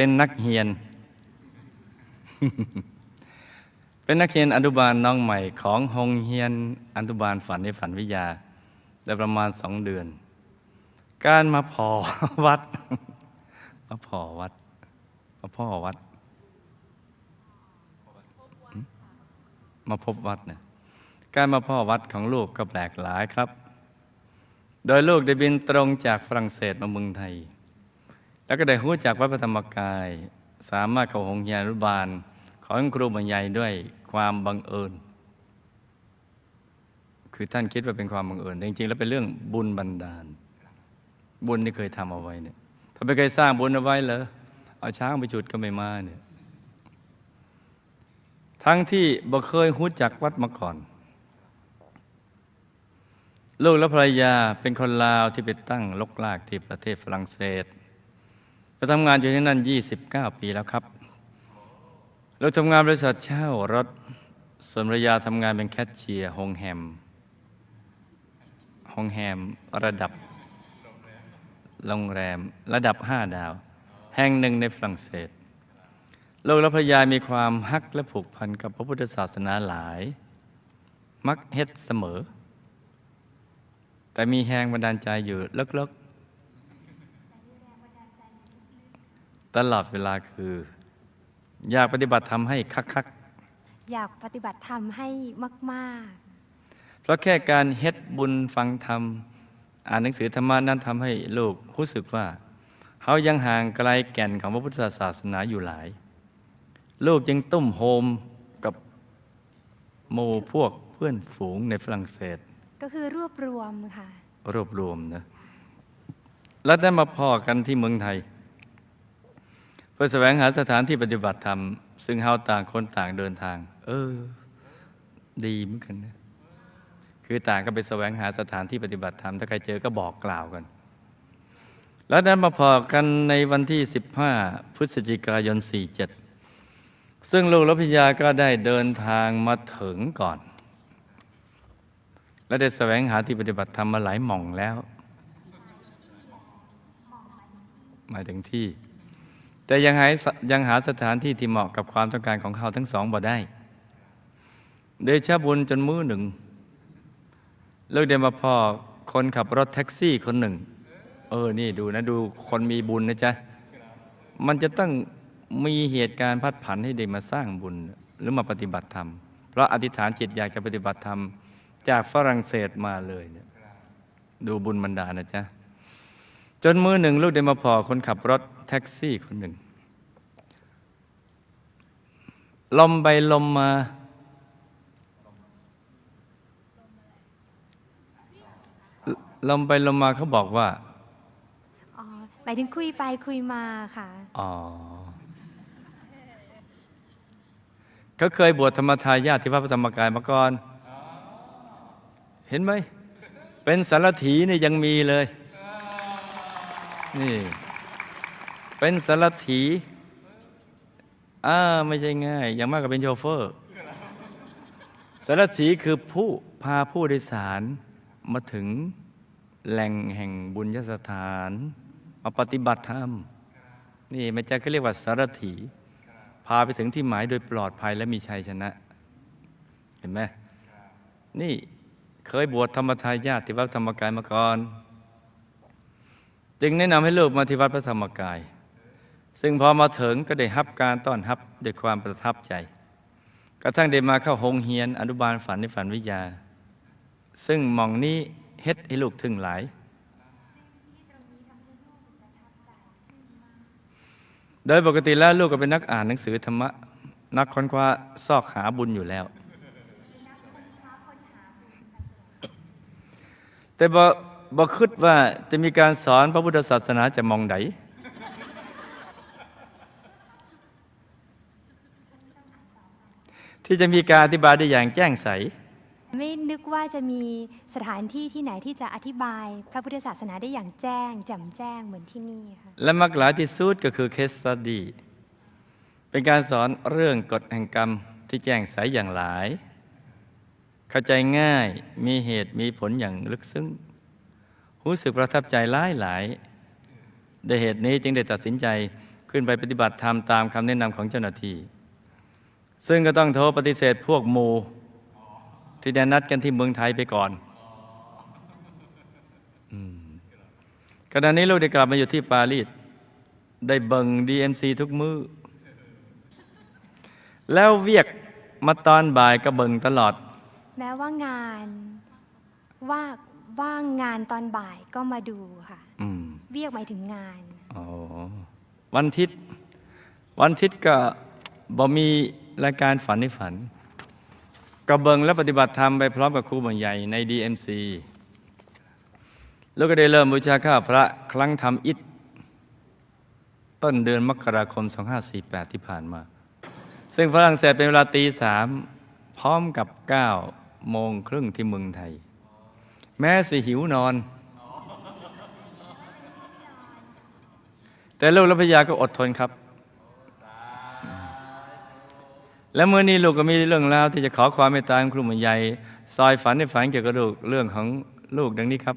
เป็นนักเรียน เป็นนักเรียนอนุบาลน้องใหม่ของโรงเรียนอนุบาลฝันในฝันวิทยาได้ประมาณสองเดือน การมาพอวัดมาพอวัดมาพ่อวัด มาพบวัดเนี่ยการมาพ่อวัดของลูกก็แปลกหลายครับ โดยลูกได้บินตรงจากฝรั่งเศสมาเมืองไทย แล้วก็ได้รู้จักวัดพระธรรมกาย สามารถเข้าหงียนอนุบาล ของครูบรรยายด้วยความบังเอิญ คือท่านคิดว่าเป็นความบังเอิญแต่จริงๆ แล้วเป็นเรื่องบุญบันดาล บุญที่เคยทำเอาไว้เนี่ยถ้าไม่เคยสร้างบุญเอาไว้เหรอเอาช้างไปจุดก็ไม่มาเนี่ยทั้งที่บ่เคยรู้จักวัดมาก่อนลูกและภรรยาเป็นคนลาวที่ไปตั้งลกลากที่ประเทศฝรั่งเศส เราทำงานอยู่ที่นั่น 29 ปีแล้วครับ เราทำงานบริษัทเช่ารถส่วนภรรยาทำงานเป็นแคชเชียร์โรงแฮมโรงแฮมระดับโรงแรมระดับ 5 ดาว แห่งหนึ่งในฝรั่งเศสลูกและภรรยามีความฮักและผูกพันกับพระพุทธศาสนาหลาย มักเฮ็ดเสมอ แต่มีแหงบันดาลใจอยู่เลิก ตลอดเวลาคือ อยากปฏิบัติทำให้คักอยากปฏิบัติธรรมให้มาก ๆ เพราะแค่การเฮ็ดบุญฟังธรรม อ่านหนังสือธรรมะนั้นทำให้ลูกรู้สึกว่าเขายังห่างไกลแก่นของพระพุทธศาสนาอยู่หลาย ลูกจึงตุ้มโฮมกับหมู่พวกเพื่อนฝูงในฝรั่งเศสๆก็คือรวบรวมค่ะ รวบรวมนะ แล้วได้มาพอกันที่เมืองไทยเพื่อแสวงหาสถานที่ปฏิบัติธรรม ซึ่งเฮาต่างคนต่างเดินทาง เออ ดีเหมือนกันนะคือต่างก็ไปแสวงหาสถานที่ปฏิบัติธรรม ถ้าใครเจอก็บอกกล่าวกัน แล้วได้มาพอกันในวันที่ 15 พฤศจิกายน 47 ซึ่งลูกลพิยาก็ได้เดินทางมาถึงก่อน และได้แสวงหาที่ปฏิบัติธรรมมาหลายหม่องแล้ว หมายถึงที่ แต่ยังหายังหาสถานที่ที่เหมาะกับความต้องการของเขาทั้งสองบ่ได้ เดชะบุญจนมื้อหนึ่งเลิกเดินมาพอคนขับรถแท็กซี่คนหนึ่ง เออ นี่ดูนะดูคนมีบุญนะจ๊ะ มันจะต้องมีเหตุการณ์พัดผันให้ได้มาสร้างบุญ หรือมาปฏิบัติธรรม เพราะอธิษฐานจิตอยากจะปฏิบัติธรรม จากฝรั่งเศสมาเลยเนี่ยดูบุญบรรดานะจ๊ะ จนมือหนึ่งลูกได้มาพอคนขับรถแท็กซี่คนหนึ่ง ลมไปลมมา ลมไปลมมาเขาบอกว่าอ๋อหมายถึงคุยไปคุยมาค่ะ อ๋อเขาเคยบวชธรรมทายาทที่วัดพระธรรมกายมาก่อน เห็นไหม เป็นสารถีเนี่ยยังมีเลย นี่ เป็นสารถีอ่าไม่ใช่ง่าย อย่างมากก็เป็นโชเฟอร์สารถีคือผู้พาผู้โดยสารมาถึงแหล่งแห่งบุญยสถาน มาปฏิบัติธรรม นี่แม่แจ้เขาเรียกว่าสารถีพาไปถึงที่หมายโดยปลอดภัยและมีชัยชนะ เห็นไหมนี่เคยบวชธรรมทายาทที่วัดธรรมกายมาก่อน จึงแนะนำให้ลูกมาที่วัดพระธรรมกาย ซึ่งพอมาถึงก็ได้รับการต้อนรับด้วยความประทับใจ กระทั่งได้มาเข้าหงเฮียน อนุบาลฝันในฝันวิทยา ซึ่งมองนี้เฮ็ดให้ลูกถึงหลาย โดยปกติแล้วลูกก็เป็นนักอ่านหนังสือธรรมะ นักค้นคว้าซอกหาบุญอยู่แล้ว แต่ บ่บ่คิดว่าจะมีการสอนพระพุทธศาสนาจะมองไหนที่จะมีการอธิบายได้อย่างแจ้งใส ไม่นึกว่าจะมีสถานที่ที่ไหนที่จะอธิบายพระพุทธศาสนาได้อย่างแจ้งแจ่มแจ้งเหมือนที่นี่ค่ะและมักหลายที่สุดก็คือ case study เป็นการสอนเรื่องกฎแห่งกรรมที่แจ้งใสอย่างหลาย เข้าใจง่ายมีเหตุมีผลอย่างลึกซึ้ง รู้สึกประทับใจหลายหลายด้วยเหตุนี้จึงได้ตัดสินใจขึ้นไปปฏิบัติธรรมตามคำแนะนำของเจ้าหน้าที่ ซึ่งก็ต้องโทรปฏิเสธพวกมูที่ได้นัดกันที่เมืองไทยไปก่อนอขณะนี้ลูกได้กลับมาอยู่ที่ปารีสได้เบิง DMC ทุกมือ้อ แล้วเวียกมาตอนบ่ายก็เบิงตลอด แม้ว่างาน ว่า ว่างงานตอนบ่ายก็มาดูค่ะอืมเรียกหมายถึงงาน อ๋อวันอาทิตย์วันอาทิตย์ก็บ่มีรายการฝันในฝันก็เบิงและปฏิบัติธรรมไปพร้อมกับครูบรรใหญ่ใน DMC แล้วก็ได้เริ่มบูชาข้าพระครั้งทำอิฐต้นเดือนมกราคม 2548 ที่ผ่านมา ซึ่งฝรั่งเศสเป็นเวลาตีสามพร้อมกับ 9 โมงครึ่งที่เมืองไทย แม้สิหิวนอน แต่ลูกและภรรยาก็อดทนครับ และเมื่อนี้ลูกก็มีเรื่องราวที่จะขอความเมตตาของครูหมันใหญ่ซอยฝันในฝันเกี่ยวกับลูกเรื่องของลูกดังนี้ครับ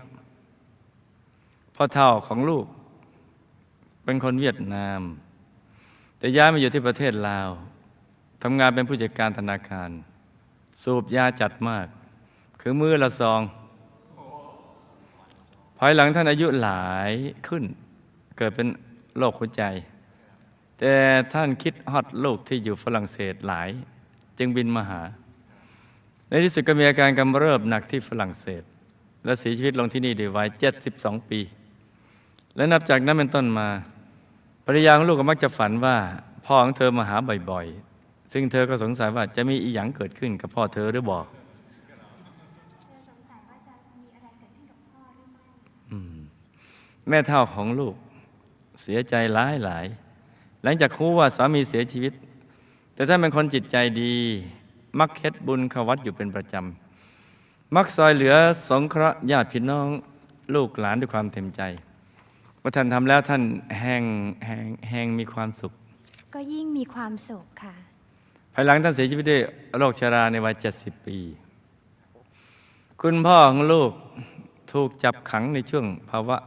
พ่อเท่าของลูก เป็นคนเวียดนาม แต่ย้ายมาอยู่ที่ประเทศลาวทำงานเป็นผู้จัดการธนาคาร สูบยาจัดมาก คือมือละซอง ภายหลังท่านอายุหลายขึ้น เกิดเป็นโรคหัวใจ แต่ท่านคิดฮอดลูกที่อยู่ฝรั่งเศสหลาย จึงบินมาหา ในที่สุดก็มีอาการกำเริบหนักที่ฝรั่งเศส และเสียชีวิตลงที่นี่ด้วยวัย72 ปี และนับจากนั้นเป็นต้นมาภรรยาของลูกก็มักจะฝันว่าพ่อของเธอมาหาบ่อยๆ ซึ่งเธอก็สงสัยว่าจะมีอีหยังเกิดขึ้นกับพ่อเธอหรือบอกอืม แม่เท่าของลูกเสียใจหลายหลาย หลังจากรู้ว่าสามีเสียชีวิต แต่ท่านเป็นคนจิตใจดี มักเฮ็ดบุญเข้าวัดอยู่เป็นประจำ มักซอยเหลือสงเคราะห์ญาติพี่น้องลูกหลานด้วยความเต็มใจเมื่อท่านทำแล้วท่านแห่งแห่งแห่งมีความสุข ก็ยิ่งมีความสุขค่ะ ภายหลังท่านเสียชีวิตด้วยโรคชราในวัย 70 ปี คุณพ่อของลูกถูกจับขังในช่วงภาวะ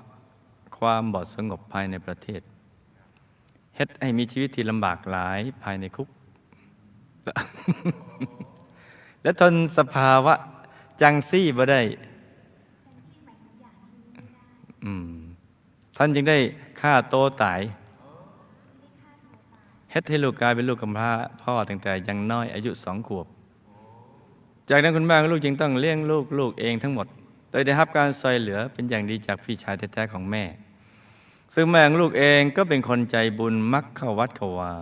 ความบอดสงบภายในประเทศเฮ็ดให้มีชีวิตที่ลำบากหลายภายในคุก และทนสภาวะจังซี่บ่ได้ท่านจึงได้ฆ่าโตตายเฮ็ดให้ลูกกลายเป็นลูกกำพร้าพ่อตั้งแต่ยังน้อยอายุสองขวบ จากนั้นคุณแม่ของลูกจึงต้องเลี้ยงลูกลูกเองทั้งหมด โดยได้รับการซอยเหลือเป็นอย่างดีจากพี่ชายแท้ๆของแม่ ซึ่งแม่ของลูกเองก็เป็นคนใจบุญมักเข้าวัดเข้าวา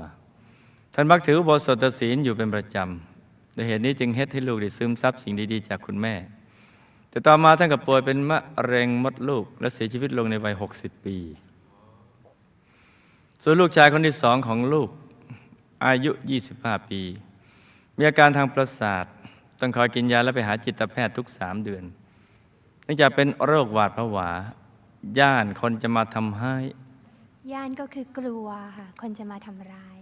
ท่านมักถืออุโบสถศีลอยู่เป็นประจำด้วยเหตุนี้จึงเฮ็ดให้ลูกได้ซึมซับสิ่งดีๆ จากคุณแม่ แต่ต่อมาท่านก็ป่วยเป็นมะเร็งมดลูก และเสียชีวิตลงในวัย 60 ปี ส่วนลูกชายคนที่สองของลูกอายุ 25 ปี มีอาการทางประสาท ต้องคอยกินยาและไปหาจิตแพทย์ทุกสามเดือน เนื่องจากเป็นโรคหวาดผวา ย่านคนจะมาทำให้ ย่านก็คือกลัวค่ะ คนจะมาทำร้าย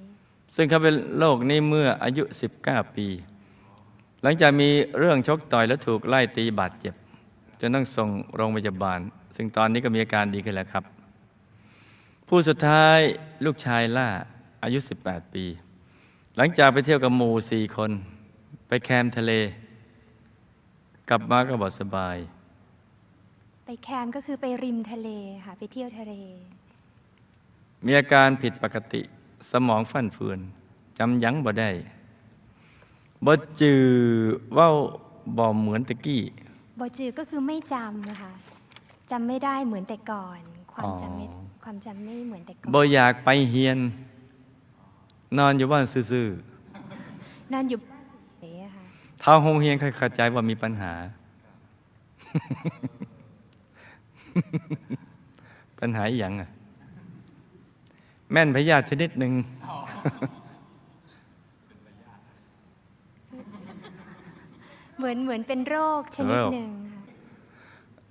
ซึ่งเขาเป็นโรคนี้เมื่ออายุ 19 ปี หลังจากมีเรื่องชกต่อยและถูกไล่ตีบาดเจ็บ จนต้องส่งโรงพยาบาล ซึ่งตอนนี้ก็มีอาการดีขึ้นแล้วครับ ผู้สุดท้ายลูกชายล่าอายุ 18 ปี หลังจากไปเที่ยวกับหมู่สี่คน ไปแคมป์ทะเล กลับมาก็บอกสบาย ไปแคมป์ก็คือไปริมทะเลค่ะไปเที่ยวทะเล มีอาการผิดปกติสมองฟั่นเฟือนจำยั้งบ่ได้บ่จือเว่าบ่เหมือนตะกี้บอจือก็คือไม่จำค่ะจำไม่ได้เหมือนแต่ก่อน ความจำไม่อ๋อความจำไม่เหมือนแต่ก่อนบ่อยากไปเฮียน นอนอยู่บ้านซื่อนอนอยู่บ้านเฉยๆอะค่ะๆเท้าหงเฮียนใครเข้าใจว่ามีปัญหา ปัญหาอหย่างอะ แม่นพยาธิชนิดหนึ่งเหมือนเหมือนเป็นโรคชนิดหนึ่งค่ะ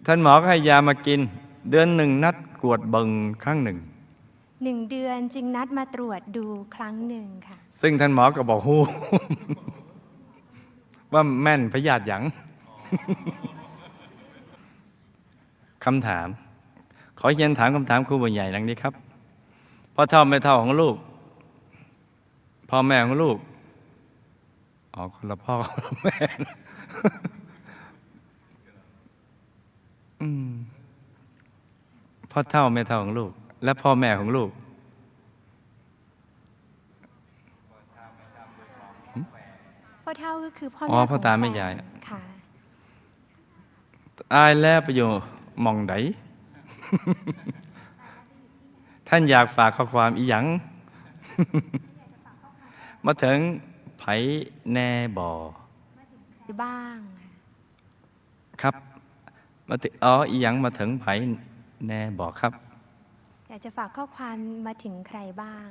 ท่านหมอก็ให้ยามากิน เดือนหนึ่งนัดกวดเบิงครั้งหนึ่งหนึ่งเดือนจึงนัดมาตรวจดูครั้งหนึ่งค่ะ ซึ่งท่านหมอก็บอกฮู้ว่าแม่นพยาธิหยัง คำถาม ขอเขียนถามคำถามครูบรใหญ่ดังนี้ครับพพ่อเท่าแม่เท่าของลูกพ่อแม่ของลูกอ๋อคนละพ่อคนละแม่นะอืมพ่อเท่าแม่เท่าของลูก และพ่อแม่ของลูกพ่อเท่าก็คือพ่ออ๋แม่อของพ่อตาแม่ฟนยายค่ะอายแล้วไปอยู่ห มองไหนท่านอยากฝากข้อความอีหยัง มาถึงไผแน่บ่อบ้าง ครับ มาถึงอ๋ออีหยังมาถึงไผแน่บ่อครับ อยากจะฝากข้อความมาถึงใครบ้าง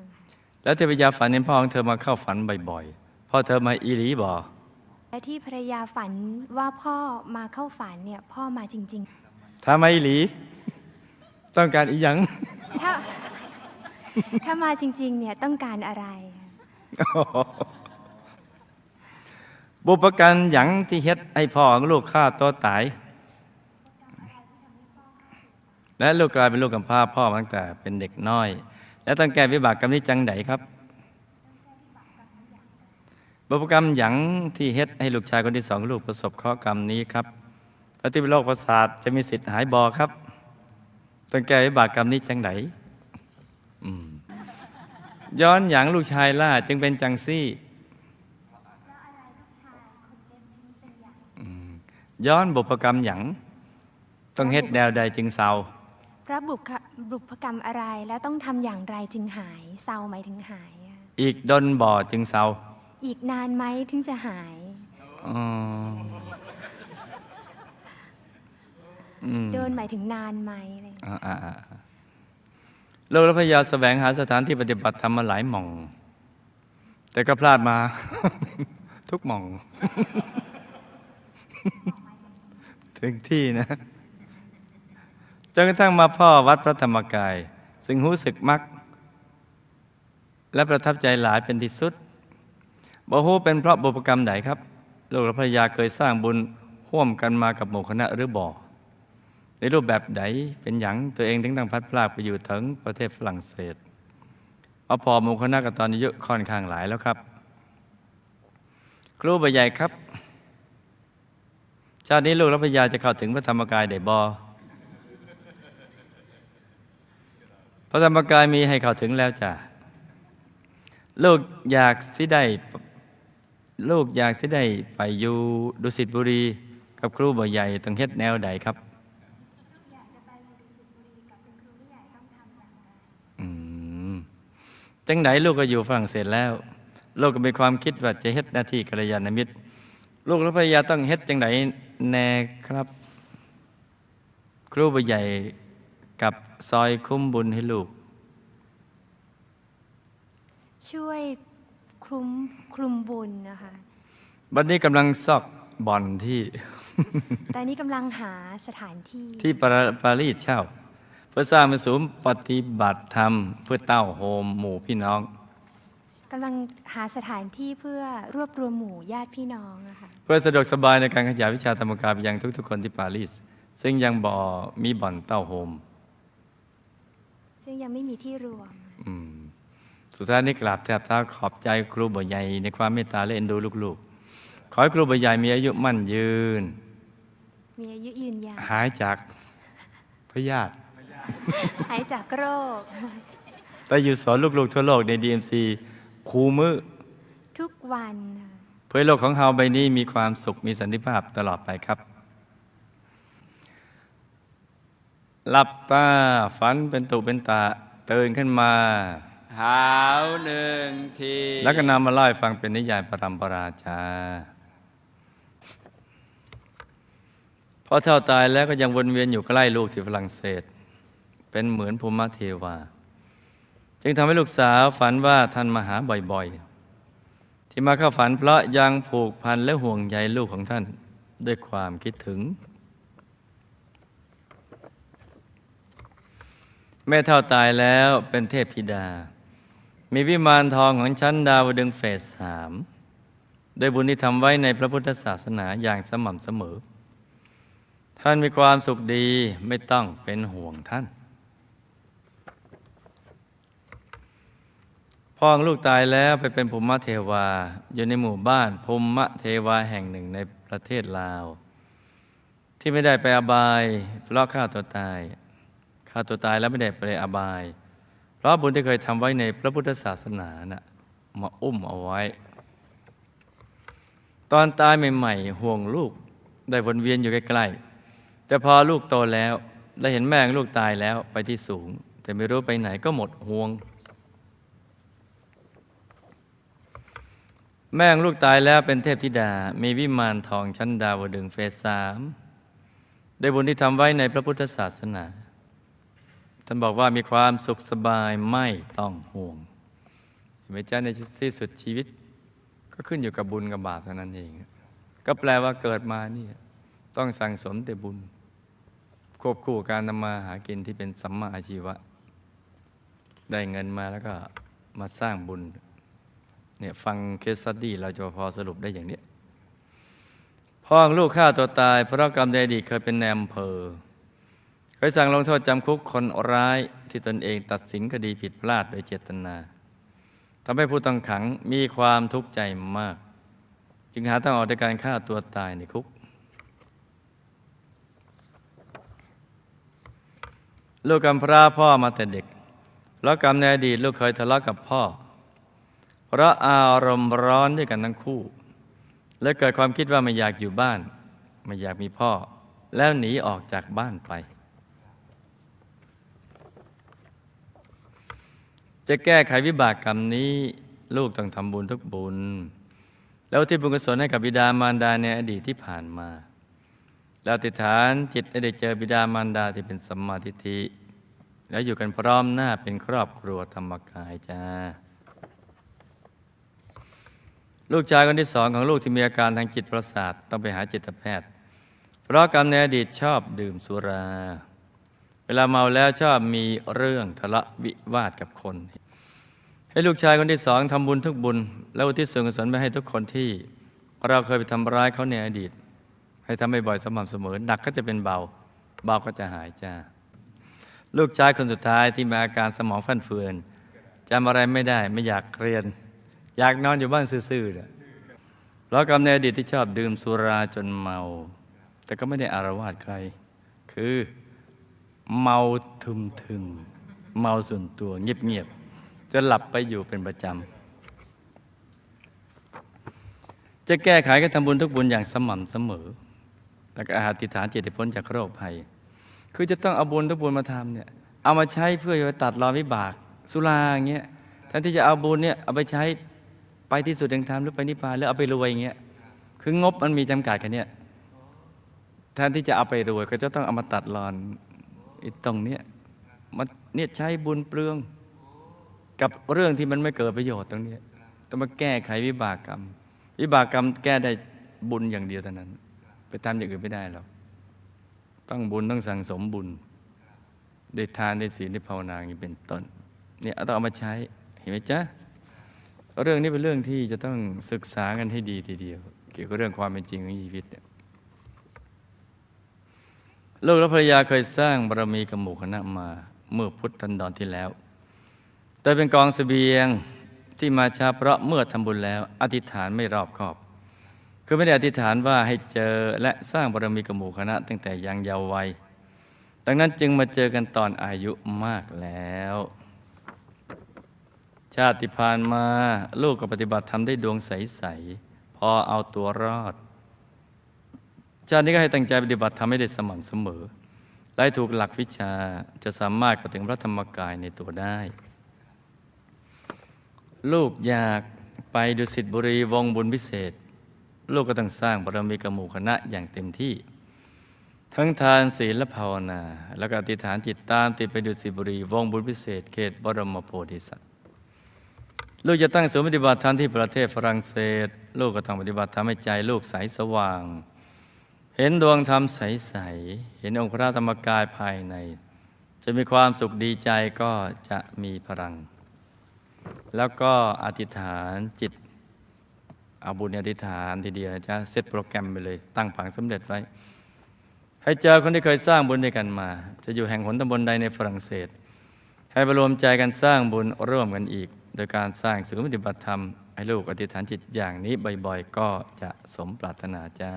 แล้วเทพยาฝันเห็นพ่อของเธอมาเข้าฝันบ่อยๆ พ่อเธอมาอีหลีบ่และที่ภรรยาฝันว่าพ่อมาเข้าฝันเนี่ย พ่อมาจริง ถ้าไม่อีหลี ต้องการอีหยังๆถ้าถ้ามาจริง ๆ เนี่ยต้องการอะไร บุปการหยังที่เฮ็ดให้พ่อของลูกฆ่าตัวตาย และลูกกลายเป็นลูกกำพร้าพ่อมาตั้งแต่เป็นเด็กน้อย และต้องแก้วิบากกรรมนี้จังไดครับบุปกรรมหยังที่เฮ็ดให้ลูกชายคนที่สองของลูกประสบเคราะห์กรรมนี้ครับ ปฏิเป็นโรคประสาทจะมีสิทธิ์หายบอครับต้องแก้วิบากกรรมนี้จังไดอืมย้อนหยังลูกชายล่าจึงเป็นจังซี่ย้อนบุพกรรมหยังต้องเฮ็ดแนวใดจึงเศร้าพระบุพบุพกรรมอะไรแล้วต้องทำอย่างไรจึงหายเศร้าหมายถึงหายอะอีกดนบ่อจึงเศร้าอีกนานไหมถึงจะหายอ๋อ อืมโดนหมายถึงนานไหมอะไรอย่างเงี้ยอ่าอ่าอ่าโลกและพยาแสวงหาสถานที่ปฏิบัติธรรมมาหลายหม่อง แต่ก็พลาดมา ทุกหม่อง ถึงที่นะจนกระทั่งมาพ่อวัดพระธรรมกาย ซึ่งรู้สึกมัก และประทับใจหลายเป็นที่สุดบ่ฮู้เป็นเพราะบุพกรรมไหนครับ ลูกและภรรยาเคยสร้างบุญร่วมกันมากับหมู่คณะหรือบ่ ในรูปแบบใดเป็นหยังตัวเองถึงต้องพัดพลากไปอยู่ถึงประเทศฝรั่งเศสเอาพอมูคณะกันตอนอายุค่อนข้างหลายแล้วครับ ครูใบใหญ่ครับ ชาตินี้ลูกและภรรยาจะเข้าถึงพระธรรมกายได้บอพระธรรมกายมีให้เข้าถึงแล้วจ้ะลูกอยากสิได้ลูกอยากสิได้ไปอยู่ดุสิตบุรี กับครูบ่ใหญ่ต้องเฮ็ดแนวใดครับ อืม จังไหนลูกก็อยู่ฝรั่งเศสแล้ว ลูกก็มีความคิดว่าจะเฮ็ดหน้าที่กัลยาณมิตร ลูกและภรรยาต้องเฮ็ดจังไหนแน่ครับ ครูบ่ใหญ่กับซอยคุ้มบุญให้ลูก ช่วยคลุมคลุมบุญนะคะบัดนี้กำลังซอกบ่อนที่ ตอนนี้กำลังหาสถานที่ที่ปาราปารีสเช่าเพื่อสร้างเป็นศูนย์ปฏิบัติธรรม เพื่อเต้าโฮมหมู่พี่น้องกำลังหาสถานที่เพื่อรวบรวมหมู่ญาติพี่น้องอะค่ะเพื่อสะดวกสบายในการขยายวิชาธรรมกายไปยังทุกๆ คนที่ปารีส ซึ่งยังบ่มีบ่อนเต้าโฮม ซึ่งยังไม่มีที่รวม อืม สุดท้ายนี้กราบแทบเท้าขอบใจครูบ่ใหญ่ในความเมตตาและเอ็นดูลูกๆ ขอให้ครูบ่ใหญ่มีอายุมั่นยืน มีอายุยืนยาวหายจากพยาธิ หายจากโรค ไปอยู่สอนลูกๆทั่วโลกใน DMC ครูมือทุกวันค่ะเพื่อให้โลกของเราใบนี้มีความสุขมีสันติภาพตลอดไปครับ หลับตาฝันเป็นตุเป็นตาตื่นขึ้นมาหาวหนึ่งที แล้วก็นำมาเล่าให้ฟังเป็นนิยายปรำปราชาพอเท่าตายแล้วก็ยังวนเวียนอยู่ใกล้ลูกที่ฝรั่งเศส เป็นเหมือนภูมิเทวา จึงทำให้ลูกสาวฝันว่าท่านมาหาบ่อยๆ ที่มาเข้าฝันเพราะยังผูกพันและห่วงใยลูกของท่านด้วยความคิดถึง แม่เท่าตายแล้วเป็นเทพธิดา มีวิมานทองของชั้นดาวดึงเฟสสามโดยบุญที่ทำไว้ในพระพุทธศาสนาอย่างสม่ำเสมอ ท่านมีความสุขดีไม่ต้องเป็นห่วงท่าน พ่อของลูกตายแล้วไปเป็นภูมิเทวา อยู่ในหมู่บ้านภูมิเทวาแห่งหนึ่งในประเทศลาว ที่ไม่ได้ไปอบายเพราะฆ่าตัวตายฆ่าตัวตายแล้วไม่ได้ไปอบาย เพราะบุญที่เคยทำไว้ในพระพุทธศาสนานะ่ะมาอุ้มเอาไว้ ตอนตายใหม่ๆห่วงลูกได้วนเวียนอยู่ใกล้ๆแต่พอลูกโตแล้ว ได้เห็นแม่ลูกตายแล้วไปที่สูง แต่ไม่รู้ไปไหนก็หมดห่วง แม่งลูกตายแล้วเป็นเทพธิดา มีวิมานทองชั้นดาวดึงเฟสสามได้บุญที่ทำไว้ในพระพุทธศาสนา ท่านบอกว่ามีความสุขสบายไม่ต้องห่วงเห็นไหมจ๊ะในที่สุดชีวิต ก็ขึ้นอยู่กับบุญกับบาปเท่านั้นเอง ก็แปลว่าเกิดมานี่ต้องสั่งสมแต่บุญ ควบคู่การทำมาหากินที่เป็นสัมมาอาชีวะ ได้เงินมาแล้วก็มาสร้างบุญ เนี่ยฟังเคสสดี้เราจะพอสรุปได้อย่างนี้พ่อของลูกฆ่าตัวตาย เพราะกรรมในอดีตเคยเป็นแนมเพอเคยสั่งลงโทษจำคุกคนร้ายที่ตนเองตัดสินคดีผิดพลาดโดยเจตนาทำให้ผู้ต้องขังมีความทุกข์ใจมาก จึงหาทางออกในการฆ่าตัวตายในคุก ลูกกำพร้าพ่อมาแต่เด็ก แล้วกรรมในอดีตลูกเคยทะเลาะกับพ่อ เพราะอารมณ์ร้อนด้วยกันทั้งคู่ และเกิดความคิดว่าไม่อยากอยู่บ้าน ไม่อยากมีพ่อ แล้วหนีออกจากบ้านไป จะแก้ไขวิบากกรรมนี้ ลูกต้องทำบุญทุกบุญ แล้วที่บุญกุศลให้กับบิดามารดาในอดีตที่ผ่านมาแล้วติฐานจิตได้เจอบิดามารดาที่เป็นสัมมาทิฏฐิแล้วอยู่กันพร้อมหน้าเป็นครอบครัวธรรมกายจ้า ลูกชายคนที่สองของลูกที่มีอาการทางจิตประสาทต้องไปหาจิตแพทย์ เพราะกรรมในอดีตชอบดื่มสุรา เวลาเมาแล้วชอบมีเรื่องทะเลาะวิวาทกับคน ให้ลูกชายคนที่สองทำบุญทุกบุญ แล้วอุทิศส่วนกุศลไปให้ทุกคนที่เราเคยไปทำร้ายเขาในอดีต ให้ทำบ่อยๆสม่ำเสมอหนักก็จะเป็นเบา เบาก็จะหายจ้าลูกชายคนสุดท้ายที่มีอาการสมองฟั่นเฟือนจำอะไรไม่ได้ไม่อยากเรียน อยากนอนอยู่บ้านซื่อๆเนี่ยเพราะกรรมในอดีตที่ชอบดื่มสุราจนเมา แต่ก็ไม่ได้อารวาสใคร คือเมาทึมทึมๆเมาส่วนตัวเงียบๆจะหลับไปอยู่เป็นประจำ จะแก้ไขก็ทำบุญทุกบุญอย่างสม่ำเสมอ แล้วก็อธิฐานเจตให้พ้นจากโรคภัย คือจะต้องเอาบุญทุกบุญมาทำเนี่ยเอามาใช้เพื่อจะตัดรอนวิบาก สุราอย่างเงี้ยแทนที่จะเอาบุญเนี่ยเอาไปใช้ ไปที่สุดแห่งธรรมหรือไปนิพพานหรือเอาไปรวยอย่างเงี้ยคืองบมันมีจำกัดแค่เนี้ยแทนที่จะเอาไปรวย ก็จะต้องเอามาตัดรอนไอ้ตรงเนี้ยมันเนี่ยใช้บุญเปลือง กับเรื่องที่มันไม่เกิดประโยชน์ตรงเนี้ยต้องมาแก้ไขวิบากกรรม วิบากกรรมแก้ได้บุญอย่างเดียวเท่านั้น ไปทำอย่างอื่นไม่ได้หรอกต้องบุญต้องสั่งสมบุญได้ทานได้ศีลได้ภาวนาอย่างนี้เป็นต้นเนี่ยเอาต้องเอามาใช้เห็นไหมจ๊ะ เรื่องนี้เป็นเรื่องที่จะต้องศึกษากันให้ดีทีเดียว เกี่ยวกับเรื่องความเป็นจริงของชีวิตเนี่ยลูกและภรรยาเคยสร้างบารมีกับหมู่คณะมา เมื่อพุทธันดรที่แล้วแต่เป็นกองเสบียงที่มาช้าเพราะเมื่อทำบุญแล้ว อธิษฐานไม่รอบคอบ คือไม่ได้อธิษฐานว่าให้เจอและสร้างบารมีกับหมู่คณะ ตั้งแต่ยังเยาว์วัยดังนั้นจึงมาเจอกันตอนอายุมากแล้ว ชาติผ่านมาลูกก็ปฏิบัติทำได้ดวงใส ๆ พอเอาตัวรอด ชาตินี้ก็ให้ตั้งใจปฏิบัติทำให้ได้สม่ำเสมอและถูกหลักวิชาจะสามารถเข้าถึงพระธรรมกายในตัวได้ ลูกอยากไปดุสิตบุรีวงบุญพิเศษ ลูกก็ต้องสร้างบารมีกับหมู่คณะอย่างเต็มที่ ทั้งทานศีลและภาวนา แล้วก็อธิษฐานจิตตามติดไปดุสิตบุรีวงบุญพิเศษ เขตบรมโพธิสัตว์ ลูกจะตั้งศูนย์ปฏิบัติธรรมที่ประเทศฝรั่งเศส ลูกก็ต้องปฏิบัติธรรมให้ใจลูกใสสว่าง เห็นดวงธรรมใสๆเห็นองค์พระธรรมกายภายใน จะมีความสุขดีใจก็จะมีพลัง แล้วก็อธิษฐานจิตเอาบุญอธิษฐานทีเดียวนะจ๊ะเซตโปรแกรมไปเลย ตั้งผังสำเร็จไว้ ให้เจอคนที่เคยสร้างบุญด้วยกันมา จะอยู่แห่งหนตำบลใดในฝรั่งเศส ให้ประรวมใจกันสร้างบุญร่วมกันอีก โดยการสร้างศูนย์ปฏิบัติธรรม ให้ลูกอธิษฐานจิตอย่างนี้บ่อยๆ ก็จะสมปรารถนาจ้า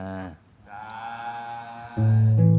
สา